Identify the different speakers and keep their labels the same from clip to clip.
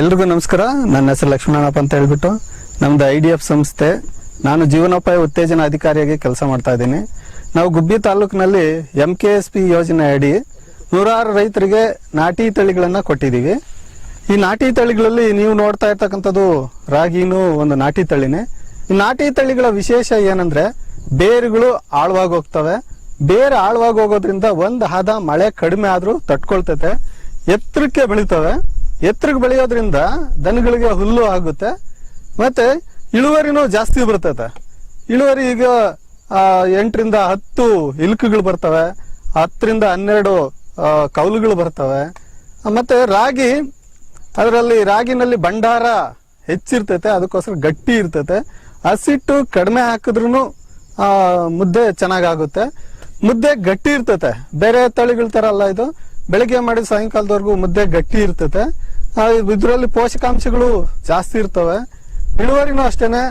Speaker 1: ಎಲ್ರಿಗೂ ನಮಸ್ಕಾರ ನನ್ನ ಹೆಸರು ಲಕ್ಷ್ಮಣಪ್ಪ ಅಂತ ಹೇಳ್ಬಿಟ್ಟು ನಮ್ದು ಐ ಡಿ ಎಫ್ ಸಂಸ್ಥೆ ನಾನು ಜೀವನೋಪಾಯ ಉತ್ತೇಜನ ಅಧಿಕಾರಿಯಾಗಿ ಕೆಲಸ ಮಾಡ್ತಾ ಇದ್ದೀನಿ ನಾವು ಗುಬ್ಬಿ ತಾಲೂಕಿನಲ್ಲಿ ಎಂ ಕೆ ಎಸ್ ಪಿ ಯೋಜನೆ ಅಡಿ ನೂರಾರು ರೈತರಿಗೆ ನಾಟಿ ತಳಿಗಳನ್ನು ಕೊಟ್ಟಿದ್ದೀವಿ ಈ ನಾಟಿ ತಳಿಗಳಲ್ಲಿ ನೀವು ನೋಡ್ತಾ ಇರ್ತಕ್ಕಂಥದ್ದು ರಾಗಿನೂ ಒಂದು ನಾಟಿ ತಳಿನೇ ಈ ನಾಟಿ ತಳಿಗಳ ವಿಶೇಷ ಏನಂದ್ರೆ ಬೇರುಗಳು ಆಳವಾಗಿ ಹೋಗ್ತವೆ ಬೇರೆ ಆಳವಾಗಿ ಹೋಗೋದ್ರಿಂದ ಒಂದು ಹದ ಮಳೆ ಕಡಿಮೆ ಆದರೂ ತಟ್ಕೊಳ್ತೈತೆ ಎತ್ತರಕ್ಕೆ ಬೆಳಿತವೆ ಎತ್ತರಕ್ಕೆ ಬೆಳೆಯೋದ್ರಿಂದ ದನಗಳಿಗೆ ಹುಲ್ಲು ಆಗುತ್ತೆ ಮತ್ತೆ ಇಳುವರಿನೂ ಜಾಸ್ತಿ ಬರ್ತೈತೆ ಇಳುವರಿ ಈಗ ಎಂಟರಿಂದ ಹತ್ತು ಇಲ್ಕುಗಳು ಬರ್ತವೆ ಹತ್ತರಿಂದ ಹನ್ನೆರಡು ಕೌಲುಗಳು ಬರ್ತವೆ ಮತ್ತೆ ರಾಗಿ ಅದರಲ್ಲಿ ರಾಗಿನಲ್ಲಿ ಭಂಡಾರ ಹೆಚ್ಚಿರ್ತೈತೆ ಅದಕ್ಕೋಸ್ಕರ ಗಟ್ಟಿ ಇರ್ತೈತೆ ಹಸಿಟ್ಟು ಕಡಿಮೆ ಹಾಕಿದ್ರೂ ಮುದ್ದೆ ಚೆನ್ನಾಗಾಗುತ್ತೆ ಮುದ್ದೆ ಗಟ್ಟಿ ಇರ್ತೈತೆ ಬೇರೆ ತಳಿಗಳ ಥರ ಅಲ್ಲ ಇದು ಬೆಳಗ್ಗೆ ಮಾಡಿ ಸಾಯಂಕಾಲದವರೆಗೂ ಮುದ್ದೆ ಗಟ್ಟಿ ಇರ್ತೈತೆ ಇದರಲ್ಲಿ ಪೋಷಕಾಂಶಗಳು ಜಾಸ್ತಿ ಇರ್ತವೆ ಇಳುವರಿನೂ ಅಷ್ಟೇನೆ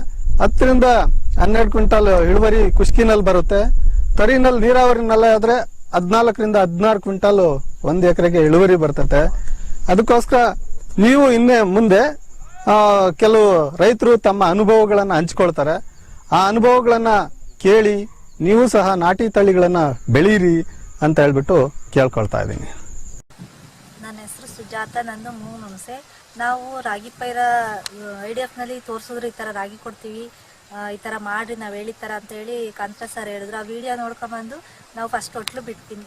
Speaker 1: ಹತ್ತರಿಂದ ಹನ್ನೆರಡು ಕ್ವಿಂಟಲ್ ಇಳುವರಿ ಕುಷ್ಕಿನಲ್ಲಿ ಬರುತ್ತೆ ತರಿನಲ್ಲಿ ನೀರಾವರಿನಲ್ಲೇ ಆದ್ರೆ ಹದಿನಾಲ್ಕರಿಂದ ಹದಿನಾರು ಕ್ವಿಂಟಲ್ ಒಂದು ಎಕರೆಗೆ ಇಳುವರಿ ಬರ್ತತೆ ಅದಕ್ಕೋಸ್ಕರ ನೀವು ಇನ್ನೇ ಮುಂದೆ ಕೆಲವು ರೈತರು ತಮ್ಮ ಅನುಭವಗಳನ್ನು ಹಂಚ್ಕೊಳ್ತಾರೆ ಆ ಅನುಭವಗಳನ್ನು ಕೇಳಿ ನೀವು ಸಹ ನಾಟಿ ತಳಿಗಳನ್ನು ಬೆಳೀರಿ ಅಂತ ಹೇಳ್ಬಿಟ್ಟು ಕೇಳ್ಕೊಳ್ತಾ ಇದ್ದೀನಿ
Speaker 2: ಜಾತ ನಂದು ಮೂರು ನಾವು ರಾಗಿ ಪೈರ ಐ ಡಿ ಎಫ್ನಲ್ಲಿ ತೋರಿಸಿದ್ರು ಈ ಥರ ರಾಗಿ ಕೊಡ್ತೀವಿ ಈ ಥರ ಮಾಡ್ರಿ ನಾವು ಹೇಳಿತರ ಅಂತ ಹೇಳಿ ಕಾಂತ ಸರ್ ಹೇಳಿದ್ರು ಆ ವಿಡಿಯೋ ನೋಡ್ಕೊಂಬಂದು ನಾವು ಫಸ್ಟ್ ಒಟ್ಲು ಬಿಡ್ತೀನಿ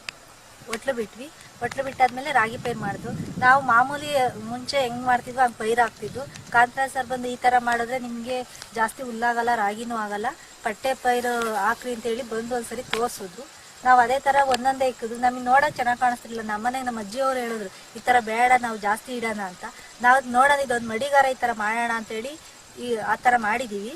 Speaker 2: ಒಟ್ಲು ಬಿಟ್ವಿ ಒಟ್ಲು ಬಿಟ್ಟಾದ್ಮೇಲೆ ರಾಗಿ ಪೈರು ಮಾಡಿದ್ವು ನಾವು ಮಾಮೂಲಿ ಮುಂಚೆ ಹೆಂಗೆ ಮಾಡ್ತಿದ್ವಿ ಹಂಗೆ ಪೈರು ಹಾಕ್ತಿದ್ವು ಕಾಂತರಾಜ್ ಸರ್ ಬಂದು ಈ ಥರ ಮಾಡಿದ್ರೆ ನಿಮಗೆ ಜಾಸ್ತಿ ಹುಲ್ಲಾಗಲ್ಲ ರಾಗಿನೂ ಆಗಲ್ಲ ಪಟ್ಟೆ ಪೈರು ಹಾಕ್ರಿ ಅಂತೇಳಿ ಬಂದು ಒಂದ್ಸರಿ ತೋರಿಸಿದ್ರು ನಾವು ಅದೇ ತರ ಒಂದೊಂದೇ ಇಕ್ಕಿದ್ರು ನಮಗೆ ನೋಡಕ್ ಚೆನ್ನಾಗಿ ಕಾಣಿಸ್ತಿರ್ಲಿಲ್ಲ ಮನೆ ನಮ್ಮ ಅಜ್ಜಿಯವ್ರು ಹೇಳಿದ್ರು ಈ ಥರ ಬೇಡ ನಾವು ಜಾಸ್ತಿ ಇಡೋಣ ಅಂತ ನಾವು ನೋಡೋಣ ಇದೊಂದು ಮಡಿಗಾರ ಈ ಥರ ಮಾಡೋಣ ಅಂತೇಳಿ ಈ ಆ ಥರ ಮಾಡಿದೀವಿ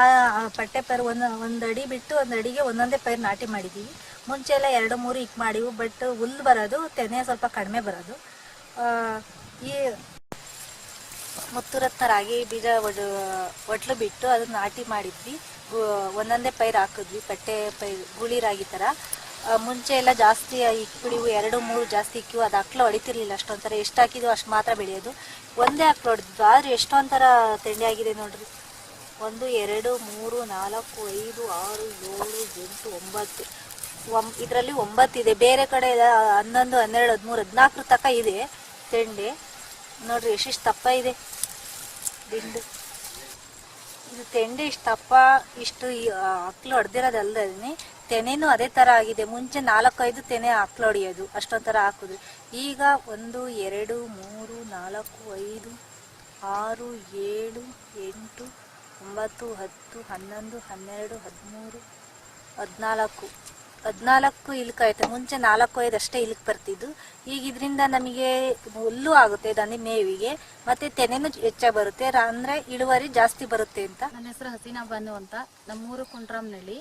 Speaker 2: ಆ ಪಟ್ಟೆ ಪೈರು ಒಂದು ಒಂದು ಅಡಿ ಬಿಟ್ಟು ಒಂದು ಅಡಿಗೆ ಒಂದೊಂದೇ ಪೈರು ನಾಟಿ ಮಾಡಿದೀವಿ ಮುಂಚೆ ಎಲ್ಲ ಎರಡು ಮೂರು ಇಕ್ ಮಾಡಿವು ಬಟ್ ಹುಲ್ ಬರೋದು ತೆನೆ ಸ್ವಲ್ಪ ಕಡಿಮೆ ಬರೋದು ಈ ಮುತ್ತು ರಾಗಿ ಬೀಜ ಒಡ್ ಒಟ್ಲು ಬಿಟ್ಟು ಅದನ್ನ ನಾಟಿ ಮಾಡಿದ್ವಿ ಒಂದೊಂದೇ ಪೈರು ಹಾಕಿದ್ವಿ ಪಟ್ಟೆ ಪೈರು ಗುಳಿರಾಗಿ ಥರ ಮುಂಚೆ ಎಲ್ಲ ಜಾಸ್ತಿ ಇಕ್ಬಿಡಿ ಎರಡು ಮೂರು ಜಾಸ್ತಿ ಇಕ್ಕಿವು ಅದು ಹಕ್ಲು ಹೊಡಿತಿರ್ಲಿಲ್ಲ ಅಷ್ಟೊಂಥರ ಎಷ್ಟು ಹಾಕಿದ್ವು ಅಷ್ಟು ಮಾತ್ರ ಬೆಳೆಯೋದು ಒಂದೇ ಹಕ್ಲು ಹೊಡೆದು ಆದರೆ ಎಷ್ಟೊಂಥರ ತಿಂಡಿ ಆಗಿದೆ ನೋಡ್ರಿ ಒಂದು ಎರಡು ಮೂರು ನಾಲ್ಕು ಐದು ಆರು ಏಳು ಎಂಟು ಒಂಬತ್ತು ಒಂ ಇದರಲ್ಲಿ ಒಂಬತ್ತಿದೆ ಬೇರೆ ಕಡೆ ಹನ್ನೊಂದು ಹನ್ನೆರಡು ಹದಿಮೂರು ಹದಿನಾಲ್ಕರ ತನಕ ಇದೆ ತಿಂಡಿ ನೋಡ್ರಿ ಎಷ್ಟಿಷ್ಟು ತಪ್ಪ ಇದೆ ದಿಂಡು ಇದು ತಿಂಡಿ ಇಷ್ಟು ತಪ್ಪ ಇಷ್ಟು ಹಕ್ಲು ಹೊಡೆದಿರೋದಲ್ದೇನೆ ತೆನೆನೂ ಅದೇ ತರ ಆಗಿದೆ ಮುಂಚೆ ನಾಲ್ಕೈದು ತೆನೆ ಹಾಕ್ಲೊಡಿಯೋದು ಅಷ್ಟೊಂಥರ ಹಾಕಿದ್ರು ಈಗ ಒಂದು ಎರಡು ಮೂರು ನಾಲ್ಕು ಐದು ಆರು ಏಳು ಎಂಟು ಒಂಬತ್ತು ಹತ್ತು ಹನ್ನೊಂದು ಹನ್ನೆರಡು ಹದಿಮೂರು ಹದಿನಾಲ್ಕು ಹದಿನಾಲ್ಕು ಇಲ್ಕ ಆಯ್ತು ಮುಂಚೆ ನಾಲ್ಕು ಐದು ಅಷ್ಟೇ ಇಲ್ಕ್ ಬರ್ತಿದ್ದು ಈಗ ಇದರಿಂದ ನಮಗೆ ಹುಲ್ಲು ಆಗುತ್ತೆ ದನಿ ಮೇವಿಗೆ ಮತ್ತೆ ತೆನೆನೂ ಹೆಚ್ಚಾಗಿ ಬರುತ್ತೆ ಅಂದ್ರೆ ಇಳುವರಿ ಜಾಸ್ತಿ ಬರುತ್ತೆ ಅಂತ ನನ್ನ ಹೆಸರು ಹಸೀನಾ ಬನ್ನು ಅಂತ ನಮ್ಮೂರು ಕುಂಟ್ರಾಮ್ನಳ್ಳಿ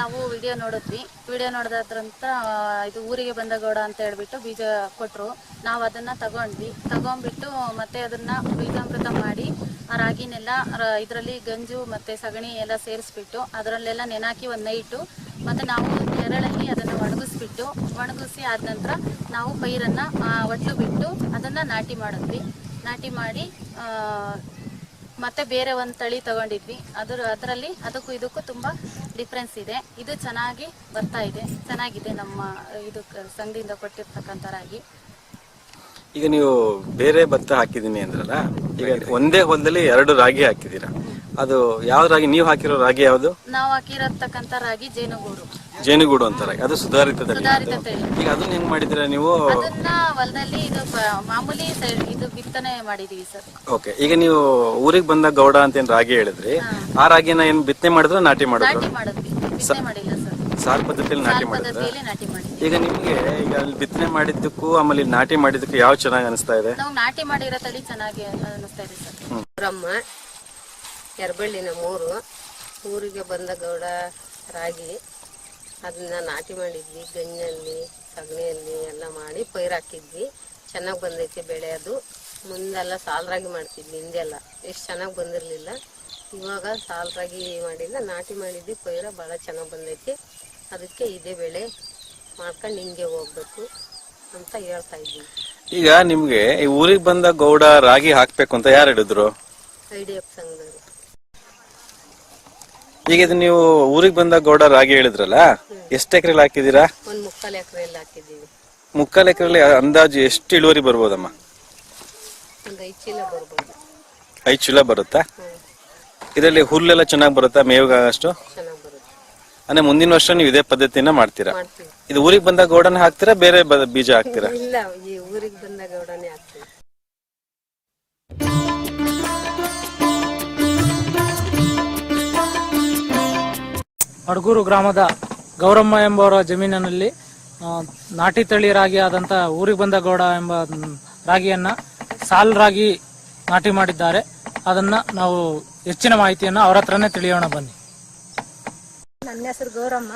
Speaker 2: ನಾವು ವಿಡಿಯೋ ನೋಡಿದ್ವಿ ವಿಡಿಯೋ ನೋಡಿದ್ರಂತ ಇದು ಊರಿಗೆ ಬಂದ ಗೌಡ ಅಂತ ಹೇಳ್ಬಿಟ್ಟು ಬೀಜ ಕೊಟ್ಟರು ನಾವು ಅದನ್ನು ತಗೊಂಡ್ವಿ ತಗೊಂಡ್ಬಿಟ್ಟು ಮತ್ತೆ ಅದನ್ನು ಬೀಜಾಮೃತ ಮಾಡಿ ಆ ರಾಗಿನೆಲ್ಲ ಇದರಲ್ಲಿ ಗಂಜು ಮತ್ತು ಸಗಣಿ ಎಲ್ಲ ಸೇರಿಸ್ಬಿಟ್ಟು ಅದರಲ್ಲೆಲ್ಲ ನೆನಾಕಿ ಒಂದು ನೈಟು ಮತ್ತು ನಾವು ಕೆರಳಲ್ಲಿ ಅದನ್ನು ಒಣಗಿಸ್ಬಿಟ್ಟು ಒಣಗಿಸಿ ಆದ ನಂತರ ನಾವು ಪೈರನ್ನು ಒಟ್ಟು ಬಿಟ್ಟು ಅದನ್ನು ನಾಟಿ ಮಾಡಿದ್ವಿ ನಾಟಿ ಮಾಡಿ ಮತ್ತೆ ಬೇರೆ ಒಂದು ತಳಿ ತಗೊಂಡಿದ್ವಿ ಅದರ ಅದರಲ್ಲಿ ಅದಕ್ಕೂ ಇದಕ್ಕೂ ತುಂಬ ಡಿಫ್ರೆನ್ಸ್ ಇದೆ ಇದು ಚೆನ್ನಾಗಿ ಬರ್ತಾ ಇದೆ ಚೆನ್ನಾಗಿದೆ ನಮ್ಮ ಇದು ಸಂಘದಿಂದ ಕೊಟ್ಟಿರ್ತಕ್ಕಂಥ ರಾಗಿ
Speaker 3: ಈಗ ನೀವು ಬೇರೆ ಭತ್ತ ಹಾಕಿದೀನಿ ಅಂದ್ರಲ್ಲ ಈಗ ಒಂದೇ ಹೊಲದಲ್ಲಿ ಎರಡು ರಾಗಿ ಹಾಕಿದೀರಾ ಅದು ಯಾವ ರಾಗಿ ನೀವು ಹಾಕಿರೋ ರಾಗಿ ಯಾವುದು
Speaker 2: ನಾವು ಹಾಕಿರತಕ್ಕಂಥ ರಾಗಿ ಜೇನುಗೂಡು
Speaker 3: ಜೇನುಗೂಡು ಅಂತಾರೆ ಅದು ಸುಧಾರಿತ ತಳಿ ಈಗ ಅದನ್ನ ಹೆಂಗ್ ಮಾಡಿದಿರ ನೀವು
Speaker 2: ಅದನ್ನ ಹೊಲದಲ್ಲಿ ಇದು ಮಾಮೂಲಿ ಇದು ಬಿತ್ತನೆ ಮಾಡಿದೀವಿ ಸರ್
Speaker 3: ಓಕೆ ಈಗ ನೀವು ಊರಿಗೆ ಬಂದ ಗೌಡ ಅಂತ ಏನ್ ರಾಗಿ ಹೇಳಿದ್ರಿ ಆ ರಾಗಿನ ಏನ್ ಬಿತ್ತನೆ ಮಾಡಿದ್ರು ನಾಟಿ ಮಾಡಿದ್ರು
Speaker 2: ನಾಟಿ ಮಾಡಿದ್ವಿ ಬಿತ್ತನೆ ಮಾಡಿಲ್ಲ ಸರ್
Speaker 3: ಸಾರ್ ಪದ್ಧತಿಯಲ್ಲಿ ನಾಟಿ ಮಾಡಿದ್ರ ನಾಟಿ ಮಾಡಿದ್ವಿ ಈಗ ನಿಮ್ಗೆ ಈಗ ಅಲ್ಲಿ ಬಿತ್ತನೆ ಮಾಡಿದ್ದಕ್ಕೂ ಆಮೇಲೆ ನಾಟಿ ಮಾಡಿದ್ದಕ್ಕೂ ಯಾವ ಚೆನ್ನಾಗಿ ಅನಿಸ್ತಾ ಇದೆ
Speaker 2: ನಾವು ನಾಟಿ ಮಾಡಿರೋ ತಳಿ ಚೆನ್ನಾಗಿ ಅನಿಸ್ತಾ ಇದೆ ಸರ್ ಬ್ರಹ್ಮ ಎರಬಳ್ಳಿ ಮೂರು ಊರಿಗೆ ಬಂದ ಗೌಡ ರಾಗಿ ಅದನ್ನ ನಾಟಿ ಮಾಡಿದ್ವಿ ಗಂಜಲ್ಲಿ ಸಗಣಿಯಲ್ಲಿ ಎಲ್ಲ ಮಾಡಿ ಪೈರು ಹಾಕಿದ್ವಿ ಚೆನ್ನಾಗಿ ಬಂದೈತಿ ಬೆಳೆ ಅದು ಮುಂದೆಲ್ಲ ರಾಗಿ ಮಾಡ್ತಿದ್ವಿ ಹಿಂದೆಲ್ಲ ಎಷ್ಟು ಚೆನ್ನಾಗಿ ಬಂದಿರಲಿಲ್ಲ ಇವಾಗ ರಾಗಿ ಮಾಡಿಲ್ಲ ನಾಟಿ ಮಾಡಿದ್ವಿ ಪೈರ ಭಾಳ ಚೆನ್ನಾಗಿ ಬಂದೈತಿ ಅದಕ್ಕೆ ಇದೇ ಬೆಳೆ ಮಾಡ್ಕೊಂಡು ಹಿಂಗೆ ಹೋಗ್ಬೇಕು ಅಂತ ಹೇಳ್ತಾ ಇದ್ವಿ
Speaker 3: ಈಗ ನಿಮ್ಗೆ ಈ ಊರಿಗೆ ಬಂದ ಗೌಡ ರಾಗಿ ಹಾಕ್ಬೇಕು ಅಂತ ಯಾರು ಹೇಳಿದ್ರು
Speaker 2: ಐ ಡಿ ಎಫ್ ಸಂಘ
Speaker 3: ಈಗ ಇದು ನೀವು ಊರಿಗೆ ಬಂದ ಗೌಡ ರಾಗಿ ಹೇಳಿದ್ರಲ್ಲ ಎಷ್ಟು ಎಕರೆಲಿ ಹಾಕಿದೀರಾ
Speaker 2: ಒಂದ್
Speaker 3: ಮುಕ್ಕಾಲ್ ಎಕರೆ ಅಂದಾಜು ಎಷ್ಟು ಇಳುವರಿ ಬರ್ಬೋದಮ್ಮ ಐದು ಚೀಲ ಬರುತ್ತಾ ಇದರಲ್ಲಿ ಹುಲ್ಲೆಲ್ಲ ಚೆನ್ನಾಗಿ ಬರುತ್ತಾ ಮೇವಿಗಾಗಷ್ಟು ಚೆನ್ನಾಗ್ ಬರುತ್ತೆ ಅಂದ್ರೆ ಮುಂದಿನ ವರ್ಷ ನೀವು ಇದೇ ಪದ್ಧತಿಯನ್ನ ಮಾಡ್ತೀರಾ ಇದು ಊರಿಗೆ ಬಂದ ಗೋಡನ್ ಹಾಕ್ತೀರಾ ಬೇರೆ ಬೀಜ ಹಾಕ್ತೀರಾ
Speaker 2: ಇಲ್ಲ ಈ ಊರಿಗೆ ಬಂದ
Speaker 1: ಮಡಗೂರು ಗ್ರಾಮದ ಗೌರಮ್ಮ ಎಂಬವರ ಜಮೀನಿನಲ್ಲಿ ನಾಟಿ ತಳಿ ರಾಗಿ ಆದಂತ ಊರಿಗೆ ಬಂದ ಗೌಡ ಎಂಬ ರಾಗಿಯನ್ನ ಸಾಲ್ ರಾಗಿ ನಾಟಿ ಮಾಡಿದ್ದಾರೆ ಅದನ್ನ ನಾವು ಹೆಚ್ಚಿನ ಮಾಹಿತಿಯನ್ನ ಅವರ ಹತ್ರನೇ ತಿಳಿಯೋಣ ಬನ್ನಿ
Speaker 2: ನನ್ನ ಹೆಸರು ಗೌರಮ್ಮ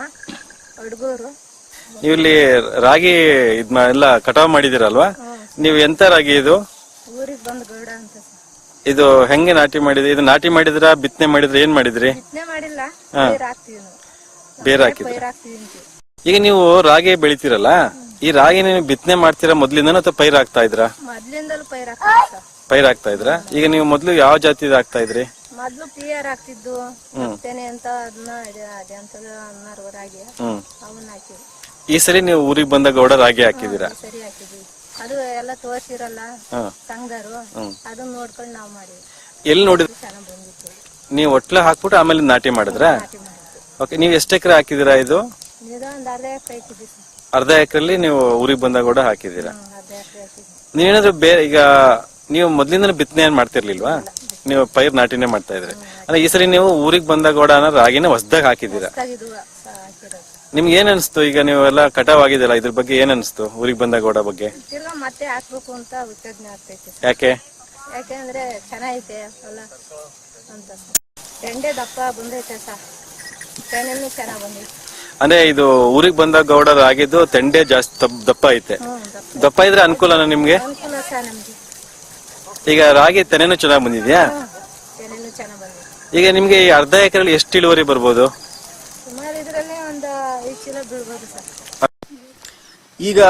Speaker 2: ಹುಡುಗೂರು
Speaker 3: ಇಲ್ಲಿ ರಾಗಿ ಇದ್ನ ಎಲ್ಲ ಕಟಾವ್ ಮಾಡಿದಿರಲ್ವಾ ನೀವು ಎಂತ ರಾಗಿ ಇದು
Speaker 2: ಊರಿಗೆ ಬಂದ ಗೌಡ ಅಂತ
Speaker 3: ಇದು ಹೆಂಗೆ ನಾಟಿ ಮಾಡಿದ್ರಿ ಇದು ನಾಟಿ ಮಾಡಿದ್ರ ಬಿತ್ತನೆ ಮಾಡಿದ್ರ ಏನ್ ಮಾಡಿದ್ರಿ
Speaker 2: ಬಿತ್ತನೆ ಮಾಡಿಲ್ಲ ನೀರ್ ಹಾಕ್ತೀವಿ
Speaker 3: ಬೇರ್ ಹಾಕಿದ್ರೆ ಈಗ ನೀವು ರಾಗಿ ಬೆಳಿತಿರಲ್ಲ ಈ ರಾಗಿ ನೀವು ಬಿತ್ತನೆ ಮಾಡ್ತೀರಾ ಮೊದ್ಲಿಂದ ಅಥವಾ ಪೈರ್ ಹಾಕ್ತಾ ಇದ್ರಾ
Speaker 2: ಮೊದ್ಲಿಂದಲೂ ಪೈರ್ ಹಾಕ್ತಾರೆ
Speaker 3: ಪೈರ್ ಇದ್ರ ಈಗ ನೀವು ಮೊದ್ಲು ಯಾವ ಜಾತಿ ಹಾಕ್ತಾ ಇದ್ರಿ
Speaker 2: ಮೊದ್ಲು ಪಿ ಆರ್ ಹಾಕ್ತಿದ್ದು ಮತ್ತೇನೆ ಅಂತ ಅದನ್ನ ಅದೆಂತದ ಅನ್ನೋರು ರಾಗಿ ಅವನ್ನ
Speaker 3: ಈ ಸರಿ ನೀವು ಊರಿಗೆ ಬಂದ ಗೌಡ ರಾಗಿ ಹಾಕಿದೀರಾ
Speaker 2: ಸರಿ ಹಾಕಿದ್ವಿ ಅದು ಎಲ್ಲ ತೋರ್ಸಿರಲ್ಲ ತಂಗರು ಅದನ್ನ ನೋಡ್ಕೊಂಡು ನಾವು ಮಾಡಿದ್ವಿ
Speaker 3: ಎಲ್ಲಿ ನೋಡಿದ್ರಿ ಚೆನ್ನಾಗ್ ಬಂದಿತ್ತು ನೀವು ಒಟ್ಲ ಹಾಕ್ಬಿಟ್ಟು ಆಮೇಲೆ ನಾಟಿ ಮಾಡಿದ್ರ ಓಕೆ ನೀವು ಎಷ್ಟು ಎಕರೆ ಹಾಕಿದ್ದೀರಾ ಇದು ಅರ್ಧ ಎಕರೆ ನೀವು ಊರಿಗೆ ಬಂದಾಗ ಕೂಡ ಹಾಕಿದ್ದೀರಾ ಬೇರೆ ಈಗ ನೀವು ಮೊದ್ಲಿಂದ ಬಿತ್ತನೆ ಏನ್ ಮಾಡ್ತಿರ್ಲಿಲ್ವಾ ನೀವು ಪೈರ್ ನಾಟಿನೇ ಮಾಡ್ತಾ ಇದ್ರಿ ಅಂದ್ರೆ ಈ ಸರಿ ನೀವು ಊರಿಗೆ ಬಂದಾಗ ಕೂಡ ಅನ್ನೋ ರಾಗಿನ ಹೊಸದಾಗ ಹಾಕಿದ್ದೀರಾ ಇದು ಹಾಕಿರೋದು ನಿಮ್ಗೆ ಏನ್ ಅನ್ಸ್ತು ಈಗ ನೀವೆಲ್ಲ ಕಟಾವ್ ಆಗಿದೆಲ್ಲ ಇದ್ರ ಬಗ್ಗೆ ಏನ್ ಅನ್ಸ್ತು ಊರಿಗೆ ಬಂದಾಗ ಕೂಡ ಬಗ್ಗೆ
Speaker 2: ಮತ್ತೆ ಹಾಕ್ಬೇಕು ಅಂತ ಉತ್ತೇಜನ ಆಗ್ತೈತೆ ಯಾಕೆ ಯಾಕೆಂದ್ರೆ ಚೆನ್ನಾಗಿದೆ ಎಂಡೆ ದಪ್ಪ ಬಂದೈತೆ ಸರ್
Speaker 3: ಅಂದ್ರೆ ಇದು ಊರಿಗೆ ಬಂದ ಗೌಡರ್ ಆಗಿದ್ದು ತೆಂಡೆ ಜಾಸ್ತಿ ದಪ್ಪ ಐತೆ ದಪ್ಪ ಇದ್ರೆ ಅನುಕೂಲನ ನಿಮ್ಗೆ ಈಗ ರಾಗಿ ತೆನೆನೂ ಚೆನ್ನಾಗಿ ಬಂದಿದ್ಯಾ ಈಗ ನಿಮ್ಗೆ ಈ ಅರ್ಧ ಎಕರೆಯಲ್ಲಿ ಎಷ್ಟು ಇಳುವರಿ ಬರ್ಬೋದು
Speaker 1: ಈಗ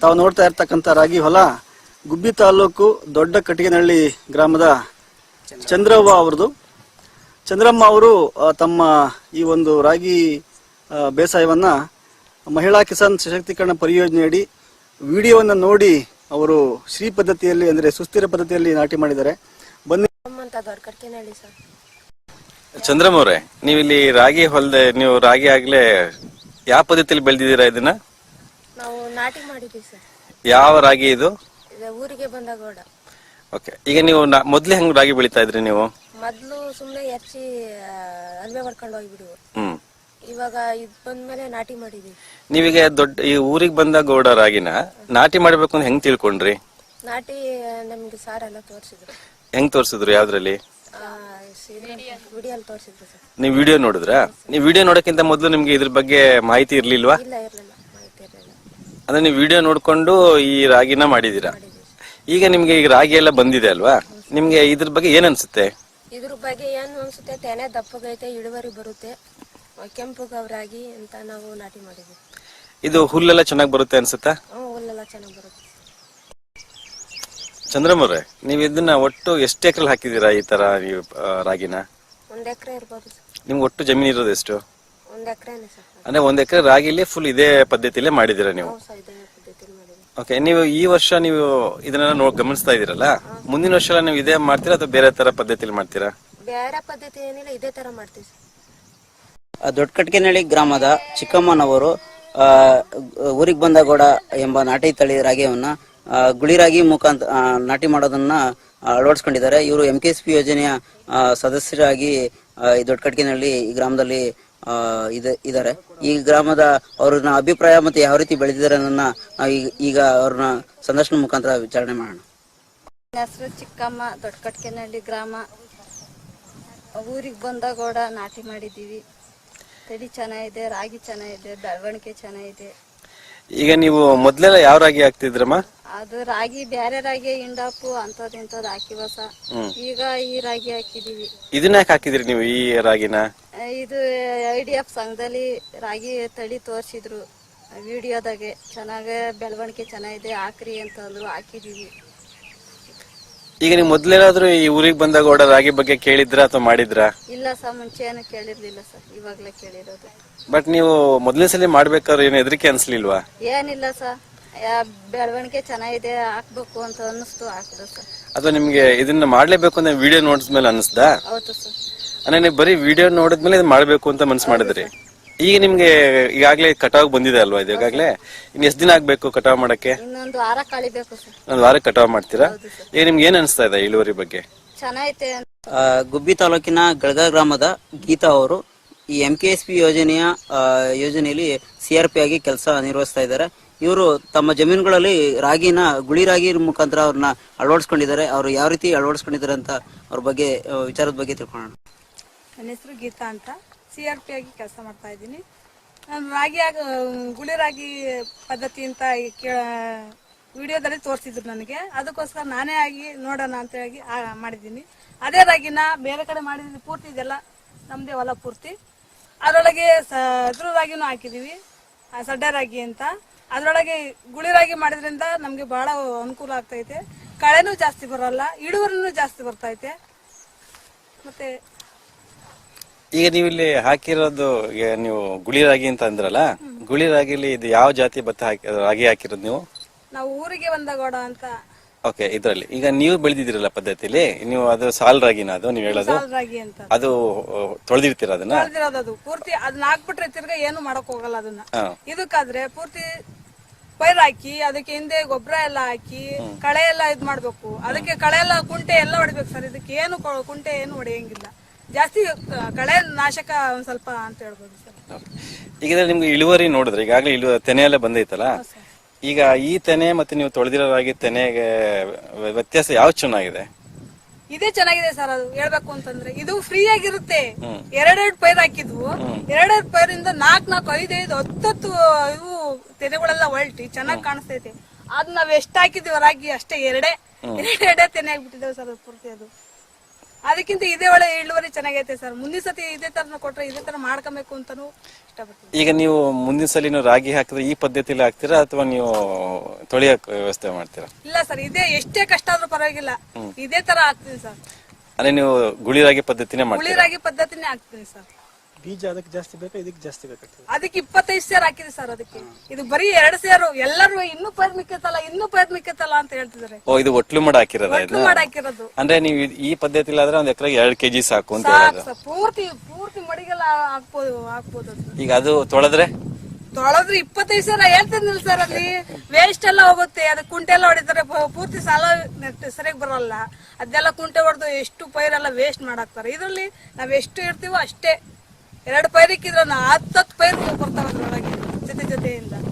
Speaker 1: ತಾವು ನೋಡ್ತಾ ಇರ್ತಕ್ಕಂಥ ರಾಗಿ ಹೊಲ ಗುಬ್ಬಿ ತಾಲೂಕು ದೊಡ್ಡ ಕಟ್ಟಿಗೆನಹಳ್ಳಿ ಗ್ರಾಮದ ಚಂದ್ರವ್ವ ಅವ್ರದ್ದು ಚಂದ್ರಮ್ಮ ಅವರು ತಮ್ಮ ಈ ಒಂದು ರಾಗಿ ಬೇಸಾಯವನ್ನ ಮಹಿಳಾ ಕಿಸಾನ್ ಸಶಕ್ತೀಕರಣ ಪರಿಯೋಜನೆಯಡಿ ವಿಡಿಯೋವನ್ನು ನೋಡಿ ಅವರು ಶ್ರೀ ಪದ್ಧತಿಯಲ್ಲಿ ಅಂದ್ರೆ ಸುಸ್ಥಿರ ಪದ್ಧತಿಯಲ್ಲಿ ನಾಟಿ ಮಾಡಿದ್ದಾರೆ ಬನ್ನಿ
Speaker 3: ಚಂದ್ರಮ್ಮ ಅವರೇ ನೀವು ಇಲ್ಲಿ ರಾಗಿ ಹೊಲ್ದೆ ನೀವು ರಾಗಿ ಆಗ್ಲೇ ಯಾವ ಪದ್ಧತಿಯಲ್ಲಿ ಬೆಳೆದಿದ್ದೀರಾ ಇದನ್ನ
Speaker 2: ನಾವು ನಾಟಿ ಸರ್
Speaker 3: ಯಾವ ರಾಗಿ ಇದು
Speaker 2: ಊರಿಗೆ ಬಂದಾಗ
Speaker 3: ಓಕೆ ಈಗ ನೀವು ಮೊದಲೇ ಹೆಂಗ್ ರಾಗಿ ಬೆಳಿತಾ ಇದ್ರಿ ನೀವು
Speaker 2: ಮೊದ್ಲು ಸುಮ್ನೆ ಎರ್ಚಿ ಅಲ್ವೆ ಹೊಡ್ಕೊಂಡು ಹೋಗ್ಬಿಡುವ ಇವಾಗ ಇದ್ ಬಂದ್ಮೇಲೆ ನಾಟಿ ಮಾಡಿದೀವಿ
Speaker 3: ನೀವೀಗ ದೊಡ್ಡ ಈ ಊರಿಗೆ ಬಂದ ಗೌಡ ರಾಗಿನ ನಾಟಿ ಮಾಡ್ಬೇಕು ಅಂತ ಹೆಂಗ್ ತಿಳ್ಕೊಂಡ್ರಿ
Speaker 2: ನಾಟಿ ನಮ್ಗೆ ಸಾರ್ ಎಲ್ಲ ತೋರಿಸಿದ್ರು
Speaker 3: ಹೆಂಗ್ ತೋರಿಸಿದ್ರು ಯಾವ್ದ್ರಲ್ಲಿ ನೀವ್ ವಿಡಿಯೋ ನೋಡಿದ್ರಾ ನೀವ್ ವಿಡಿಯೋ ನೋಡಕ್ಕಿಂತ ಮೊದಲು ನಿಮ್ಗೆ ಇದ್ರ ಬಗ್ಗೆ ಮಾಹಿತಿ ಇರ್ಲಿಲ್ವಾ ಇಲ್ಲ ಅಂದ್ರೆ ನೀವು ವಿಡಿಯೋ ನೋಡ್ಕೊಂಡು ಈ ರಾಗಿನ ಮಾಡಿದೀರಾ ಈಗ ನಿಮ್ಗೆ ಈಗ ರಾಗಿ ಎಲ್ಲ ಬಂದಿದೆ ಅಲ್ವಾ ನಿಮ್ಗೆ ಇದ್ರ ಬಗ್ಗೆ ಏನನ್ಸುತ್ತೆ
Speaker 2: ಇದ್ರ ಬಗ್ಗೆ ಏನು ಅನ್ಸುತ್ತೆ ತೆನೆ ದಪ್ಪಗೈತೆ ಇಳುವರಿ ಬರುತ್ತೆ ಕೆಂಪು ಗೌರಾಗಿ ಅಂತ ನಾವು ನಾಟಿ ಮಾಡಿದ್ವಿ
Speaker 3: ಇದು ಹುಲ್ಲೆಲ್ಲ ಚೆನ್ನಾಗಿ ಬರುತ್ತೆ ಅನ್ಸುತ್ತಾ
Speaker 2: ಹುಲ್ಲೆಲ್ಲ ಚೆನ್ನಾಗಿ ಬರುತ್ತೆ
Speaker 3: ಚಂದ್ರಮವ್ರೆ ನೀವು ಇದನ್ನ ಒಟ್ಟು ಎಷ್ಟು ಎಕರೆ ಹಾಕಿದ್ದೀರಾ ಈ ತರ ನೀವು ರಾಗಿನ ಒಂದು ನಿಮ್ಗೆ ಒಟ್ಟು ಜಮೀನು ಇರೋದು ಎಷ್ಟು ಒಂದು ಅಂದ್ರೆ ಒಂದ್ ಎಕರೆ ರಾಗಿಲಿ ಫುಲ್ ಇದೇ ಪದ್ಧತಿಲೇ ಮಾಡಿದ್ದೀರಾ ನೀವು ಓಕೆ ನೀವು ಈ ವರ್ಷ ನೀವು ಇದನ್ನೆಲ್ಲ ನೋಡ್ ಗಮನಿಸ್ತಾ ಇದೀರಲ್ಲ ಮುಂದಿನ ವರ್ಷ ಎಲ್ಲ ನೀವು ಇದೇ ಮಾಡ್ತೀರಾ ಅಥವಾ ಬೇರೆ ತರ ಪದ್ಧತಿಯಲ್ಲಿ ಮಾಡ್ತೀರಾ
Speaker 2: ಬೇರೆ ಪದ್ಧತಿ ಏನಿಲ್ಲ ಇದೇ ತರ ಮಾಡ್ತೀವಿ
Speaker 1: ದೊಡ್ಡ ಕಟ್ಕೆನಹಳ್ಳಿ ಗ್ರಾಮದ ಚಿಕ್ಕಮ್ಮನವರು ಊರಿಗೆ ಬಂದ ಗೋಡ ಎಂಬ ನಾಟಿ ತಳಿ ರಾಗಿಯವನ್ನ ಗುಳಿ ರಾಗಿ ಮುಖಾಂತ ನಾಟಿ ಮಾಡೋದನ್ನ ಅಳವಡಿಸ್ಕೊಂಡಿದ್ದಾರೆ ಇವರು ಎಂ ಕೆ ಎಸ್ ಪಿ ಯೋಜನೆಯ ಸದಸ್ಯರಾಗಿ ಈ ದೊಡ್ಡ ಕಟ್ಕೆನಹಳ್ಳಿ ಈ ಗ್ರಾಮದಲ್ಲಿ ಇದಾರೆ ಈ ಗ್ರಾಮದ ಅವ್ರನ್ನ ಅಭಿಪ್ರಾಯ ಮತ್ತೆ ಯಾವ ರೀತಿ ಬೆಳೆದಿದ್ದಾರೆ ಈಗ ಅವ್ರನ್ನ ಸಂದರ್ಶನ ಮುಖಾಂತರ ವಿಚಾರಣೆ ಮಾಡೋಣ
Speaker 2: ಹೆಸರು ಚಿಕ್ಕಮ್ಮ ದೊಡ್ಡಕಟ್ಕೆನಹಳ್ಳಿ ಗ್ರಾಮ ಊರಿಗೆ ಬಂದ ಗೋಡ ನಾಟಿ ಮಾಡಿದೀವಿ ತಡಿ ಚೆನ್ನಾಗಿದೆ ರಾಗಿ ಚೆನ್ನಾಗಿದೆ ಬೆಳವಣಿಗೆ ಚೆನ್ನಾಗಿದೆ
Speaker 3: ಈಗ ನೀವು ಮೊದ್ಲೆಲ್ಲ ಯಾವ ರಾಗಿ ಹಾಕ್ತಿದ್ರಮ್ಮ
Speaker 2: ಅದು ರಾಗಿ ಬೇರೆ ರಾಗಿ ಇಂಡಾಪು ಅಂತದ್ ಹಾಕಿ ಹಾಕಿವಸ ಈಗ ಈ ರಾಗಿ ಹಾಕಿದೀವಿ
Speaker 3: ಇದನ್ನ ಯಾಕೆ ಹಾಕಿದ್ರಿ ನೀವು ಈ ರಾಗಿನ
Speaker 2: ಇದು ಐ ಡಿ ಎಫ್ ಸಂಘದಲ್ಲಿ ರಾಗಿ ತಳಿ ತೋರಿಸಿದ್ರು ವಿಡಿಯೋದಾಗೆ ಚೆನ್ನಾಗ ಬೆಳವಣಿಗೆ ಚೆನ್ನಾಗಿದೆ ಹಾಕ್ರಿ ಅಂತಂದ್ರು ಹಾಕಿದೀವಿ
Speaker 3: ಈಗ ನೀವು ಮೊದ್ಲೇನಾದ್ರೂ ಈ ಊರಿಗೆ ಬಂದಾಗ ಓಡ ರಾಗಿ ಬಗ್ಗೆ ಕೇಳಿದ್ರಾ ಅಥವಾ ಮಾಡಿದ್ರಾ
Speaker 2: ಇಲ್ಲ ಸರ್ ಮುಂಚೆ ಏನು ಕೇಳಿರ್ಲಿಲ್ಲ ಸರ್ ಇವಾಗ್ಲೇ ಕೇಳಿರೋದು
Speaker 3: ಬಟ್ ನೀವು ಮೊದಲನೇ ಸಲ ಮಾಡ್ಬೇಕಾದ್ರೆ ಏನು ಹೆದರಿಕೆ ಅನ್ಸ್ಲಿಲ್ವಾ
Speaker 2: ಏನಿಲ್ಲ ಸರ್ ಬೆಳವಣಿಗೆ ಚೆನ್ನಾಗಿದೆ ಹಾಕ್ಬೇಕು ಅಂತ ಅನ್ನಿಸ್ತು ಹಾಕಿದ್ರು ಸರ್
Speaker 3: ಅದು ನಿಮ್ಗೆ ಇದನ್ನ ಮಾಡ್ಲೇಬೇಕು ಅಂದ್ರೆ ವಿಡಿಯೋ ನೋಡಿದ್ಮೇಲೆ ಅನಿಸ್ದಾ ಹೌದು ಸರ್ ನನಗೆ ನೀವು ಬರೀ ವಿಡಿಯೋ ನೋಡಿದ್ಮೇಲೆ ಇದು ಮಾಡಬೇಕು ಅಂತ ಮನ್ಸ್ ಮಾಡಿದ್ರಿ ಈಗ ನಿಮ್ಗೆ ಈಗಾಗ್ಲೇ ಕಟಾವ್ ಬಂದಿದೆ ಅಲ್ವಾ ಇದು ಈಗಾಗ್ಲೇ ಇನ್ ಎಷ್ಟ್ ದಿನ ಆಗ್ಬೇಕು ಕಟಾವ್ ಮಾಡಕ್ಕೆ ಇನ್ನೊಂದು ವಾರ ಒಂದ್ ವಾರ ಕಟಾವ್ ಮಾಡ್ತೀರಾ ಈಗ ನಿಮ್ಗೆ ಏನ್ ಅನ್ಸ್ತಾ ಇದೆ ಇಳುವರಿ ಬಗ್ಗೆ
Speaker 1: ಗುಬ್ಬಿ ತಾಲೂಕಿನ ಗಳಗ ಗ್ರಾಮದ ಗೀತಾ ಅವರು ಈ ಎಂ ಕೆ ಎಸ್ ಪಿ ಯೋಜನೆಯ ಯೋಜನೆಯಲ್ಲಿ ಸಿ ಆರ್ ಪಿ ಆಗಿ ಕೆಲಸ ನಿರ್ವಹಿಸ್ತಾ ಇದ್ದಾರೆ ಇವರು ತಮ್ಮ ಜಮೀನುಗಳಲ್ಲಿ ರಾಗಿನ ಗುಳಿ ರಾಗಿ ಮುಖಾಂತರ ಅವ್ರನ್ನ ಅಳವಡಿಸ್ಕೊಂಡಿದ್ದಾರೆ ಅವರು ಯಾವ ರೀತಿ ಅಳವಡಿಸ್ಕೊಂಡಿದ್ದಾರೆ ಅಂತ ಅವ್ರ ಬಗ್ಗೆ ವಿಚಾರದ ಬಗ್ಗೆ ತಿಳ್ಕೊಳ್ಳೋಣ
Speaker 2: ನನ್ನ ಹೆಸರು ಗೀತಾ ಅಂತ ಸಿ ಆರ್ ಪಿ ಆಗಿ ಕೆಲಸ ಮಾಡ್ತಾ ಇದ್ದೀನಿ ನಾನು ಆಗ ಗುಳಿ ರಾಗಿ ಪದ್ಧತಿ ಅಂತ ಕೇ ವಿಡಿಯೋದಲ್ಲಿ ತೋರಿಸಿದ್ರು ನನಗೆ ಅದಕ್ಕೋಸ್ಕರ ನಾನೇ ಆಗಿ ನೋಡೋಣ ಅಂತ ಹೇಳಿ ಮಾಡಿದ್ದೀನಿ ಅದೇ ರಾಗಿನ ಬೇರೆ ಕಡೆ ಮಾಡಿದ್ದೀನಿ ಪೂರ್ತಿ ಇದೆಲ್ಲ ನಮ್ಮದೇ ಹೊಲ ಪೂರ್ತಿ ಅದರೊಳಗೆ ಸ ಅದ್ರ ರಾಗಿನೂ ಹಾಕಿದ್ದೀವಿ ಸಡ್ಡ ರಾಗಿ ಅಂತ ಅದರೊಳಗೆ ಗುಳಿ ರಾಗಿ ಮಾಡಿದ್ರಿಂದ ನಮಗೆ ಬಹಳ ಅನುಕೂಲ ಆಗ್ತೈತೆ ಕಳೆನೂ ಜಾಸ್ತಿ ಬರೋಲ್ಲ ಇಳುವರಿನೂ ಜಾಸ್ತಿ ಬರ್ತೈತೆ ಮತ್ತೆ
Speaker 3: ಈಗ ನೀವು ಇಲ್ಲಿ ಹಾಕಿರೋದು ನೀವು ಗುಳಿ ರಾಗಿ ಅಂತ ಅಂದ್ರಲ್ಲ ಗುಳಿ ರಾಗಿಲಿ ಇದು ಯಾವ ಜಾತಿ ಭತ್ತ ಹಾಕಿ ರಾಗಿ ಹಾಕಿರೋದು ನೀವು
Speaker 2: ನಾವು ಊರಿಗೆ ಬಂದ ಅಂತ
Speaker 3: ಓಕೆ ಇದರಲ್ಲಿ ಈಗ ನೀವು ಬೆಳೆದಿದ್ದೀರಲ್ಲ ಪದ್ಧತಿಲಿ ನೀವು ಅದು ಸಾಲ್ ರಾಗಿನ ಅದು ನೀವು ರಾಗಿ ಅಂತ ಅದು ತೊಳೆದಿರ್ತೀರ ಅದನ್ನ
Speaker 2: ಅದು ಪೂರ್ತಿ ಅದನ್ನ ಹಾಕ್ಬಿಟ್ರೆ ತಿರ್ಗ ಏನು ಮಾಡಕ್ ಹೋಗಲ್ಲ ಅದನ್ನ ಇದಕ್ಕಾದ್ರೆ ಪೂರ್ತಿ ಪೈರ್ ಹಾಕಿ ಅದಕ್ಕೆ ಹಿಂದೆ ಗೊಬ್ಬರ ಎಲ್ಲ ಹಾಕಿ ಕಳೆ ಎಲ್ಲ ಇದ್ ಮಾಡ್ಬೇಕು ಅದಕ್ಕೆ ಕಳೆ ಎಲ್ಲ ಕುಂಟೆ ಎಲ್ಲ ಹೊಡಿಬೇಕು ಸರ್ ಇದಕ್ಕೆ ಏನು ಕುಂಟೆ ಏನು ಹೊಡೆಯಂಗಿಲ್ಲ ಜಾಸ್ತಿ ಕಳೆ ನಾಶಕ ಸ್ವಲ್ಪ ಅಂತ ಹೇಳ್ಬೋದು ಸರ್
Speaker 3: ಈಗ ನಿಮ್ಗೆ ಇಳುವರಿ ನೋಡಿದ್ರೆ ಈಗಾಗಲೇ ಇಳುವ ತೆನೆಯೆಲ್ಲ ಬಂದೈತಲ್ಲ ಈಗ ಈ ತೆನೆ ಮತ್ತೆ ನೀವು ತೊಳೆದಿರೋ ರಾಗಿ ತೆನೆಗೆ ವ್ಯತ್ಯಾಸ ಯಾವ ಚೆನ್ನಾಗಿದೆ
Speaker 2: ಇದೇ ಚೆನ್ನಾಗಿದೆ ಸರ್ ಅದು ಹೇಳ್ಬೇಕು ಅಂತಂದ್ರೆ ಇದು ಫ್ರೀ ಆಗಿರುತ್ತೆ ಎರಡೆರಡು ಪೈರ್ ಹಾಕಿದ್ವು ಎರಡೆರಡು ಪೈರಿಂದ ನಾಲ್ಕ್ ನಾಲ್ಕು ಐದೈದು ಹತ್ತತ್ತು ಇವು ತೆನೆಗಳೆಲ್ಲ ಒಳ್ಟಿ ಚೆನ್ನಾಗಿ ಕಾಣಿಸ್ತೈತೆ ಅದ್ ನಾವ್ ಎಷ್ಟ್ ಹಾಕಿದ್ವಿ ರಾಗಿ ಅಷ್ಟೇ ಎರಡೇ ಎರಡೆ ತೆನೆ ಆಗ್ಬಿಟ್ಟಿದ್ದೇವೆ ಸರ್ ಅದು ಪೂರ್ತಿ ಅದು ಅದಕ್ಕಿಂತ ಇದೇ ಒಳ್ಳೆ ಇಳುವರಿ ಚೆನ್ನಾಗೈತೆ ಸರ್ ಮುಂದಿನ ಸತಿ ಇದೇ ತರ ಕೊಟ್ರೆ ಇದೇ ತರ ಮಾಡ್ಕೊಬೇಕು ಅಂತಾನು
Speaker 3: ಇಷ್ಟಪಡ್ತೀನಿ ಈಗ ನೀವು ಮುಂದಿನ ಸಲ ರಾಗಿ ಹಾಕಿದ್ರೆ ಈ ಪದ್ಧತಿಲಿ ಹಾಕ್ತೀರಾ ಅಥವಾ ನೀವು ತೊಳಿಯಕ್ ವ್ಯವಸ್ಥೆ ಮಾಡ್ತೀರಾ
Speaker 2: ಇಲ್ಲ ಸರ್ ಇದೇ ಎಷ್ಟೇ ಕಷ್ಟ ಆದ್ರೂ ಪರವಾಗಿಲ್ಲ ಇದೇ ತರ ಹಾಕ್ತೀನಿ ಸರ್
Speaker 3: ಅಂದ್ರೆ ನೀವು ಗುಳಿ ರಾಗಿ ಪದ್ಧತಿನೇ ಮಾಡ್ತೀರಾ ಗುಳಿ
Speaker 2: ರಾಗಿ ಪದ್ಧತಿನೇ ಹಾಕ್ತೀನಿ ಸರ್
Speaker 1: ಬೀಜ ಅದಕ್ಕೆ ಜಾಸ್ತಿ ಬೇಕಾ ಇದಕ್ಕೆ ಜಾಸ್ತಿ ಬೇಕಾಗ್ತದೆ
Speaker 2: ಅದಕ್ಕೆ ಇಪ್ಪತ್ತೈದು ಸೇರ್ ಹಾಕಿದೆ ಸರ್ ಅದಕ್ಕೆ ಇದು ಬರೀ ಎರಡ್ ಸೇರು ಎಲ್ಲರೂ ಇನ್ನೂ ಪೈರ್ ಮಿಕ್ಕತ್ತಲ್ಲ ಇನ್ನೂ ಪೈರ್ ಮಿಕ್ಕತ್ತಲ್ಲ ಅಂತ ಹೇಳ್ತಿದ್ದಾರೆ
Speaker 3: ಓ ಇದು ಒಟ್ಲು ಮಾಡಿ ಹಾಕಿರೋದ
Speaker 2: ಇದು ಹಾಕಿರೋದು
Speaker 3: ಅಂದ್ರೆ ನೀವು ಈ ಪದ್ಧತಿ ಆದ್ರೆ ಒಂದ್ ಎಕರೆಗೆ ಎರಡ್ ಕೆಜಿ ಸಾಕು
Speaker 2: ಅಂತ ಪೂರ್ತಿ ಪೂರ್ತಿ ಮಡಿಗೆಲ್ಲ ಹಾಕ್ಬೋದು ಹಾಕ್ಬೋದು
Speaker 3: ಈಗ ಅದು ತೊಳೆದ್ರೆ
Speaker 2: ತೊಳೆದ್ರೆ ಇಪ್ಪತ್ತೈದು ಸಾವಿರ ಹೇಳ್ತಿದ್ನಲ್ಲ ಸರ್ ಅಲ್ಲಿ ವೇಸ್ಟ್ ಎಲ್ಲ ಹೋಗುತ್ತೆ ಅದು ಕುಂಟೆ ಎಲ್ಲ ಹೊಡಿತಾರೆ ಪೂರ್ತಿ ಸಾಲ ಸರಿಯಾಗಿ ಬರಲ್ಲ ಅದೆಲ್ಲ ಕುಂಟೆ ಹೊಡೆದು ಎಷ್ಟು ಪೈರೆಲ್ಲ ವೇಸ್ಟ್ ಮಾಡಾಕ್ತಾರೆ ಇದರಲ್ಲಿ ನಾವ್ ಎಷ್ಟು ಇರ್ತೀವೋ ಅಷ್ಟೇ ಎರಡು ಪೈರಿಕ್ಕಿದ್ರೆ ನಾ ಹತ್ತತ್ತು ಪೈರು ಬರ್ತಾವ ಅದ್ರೊಳಗೆ ಜೊತೆ ಜೊತೆಯಿಂದ